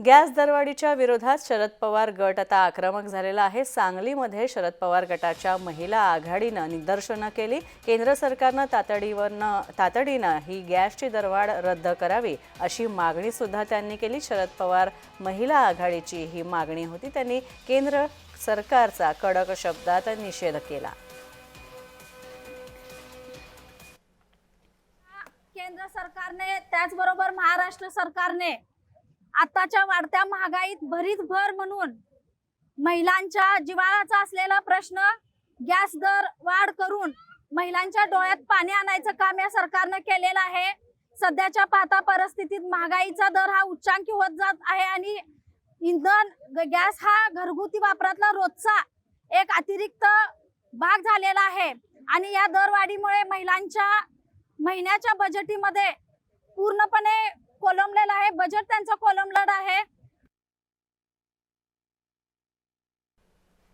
Gas दरवाढीच्या विरोधात शरद पवार गट आता आक्रमक झालेला आहे. सांगलीमध्ये शरद पवार गटाच्या महिला आघाडीनं निदर्शनं केली. केंद्र सरकारनं तातडीवरनं तातडीनं ही गॅसची दरवाढ रद्द करावी अशी मागणी सुद्धा त्यांनी केली. शरद पवार महिला आघाडीची ही मागणी होती. त्यांनी केंद्र सरकारचा कडक शब्दात निषेध केला. केंद्र सरकारने त्याचबरोबर महाराष्ट्र सरकारने आताच्या वाढत्या महागाईत भरीत भर म्हणून महिलांच्या जिवाळाचा असलेला प्रश्न गॅस दर वाढ करून महिलांच्या डोळ्यात पाणी आणायचं काम या सरकारनं केलेलं आहे. सध्याच्या पाहता परिस्थितीत महागाईचा दर हा उच्चांकी होत जात आहे आणि इंधन ग- गॅस हा घरगुती वापरातला रोजचा एक अतिरिक्त भाग झालेला आहे. आणि या दरवाढीमुळे महिलांच्या महिन्याच्या बजेटीमध्ये पूर्णपणे कोलमलेलं आहे. बजेट त्यांचं कोलमलेलं आहे.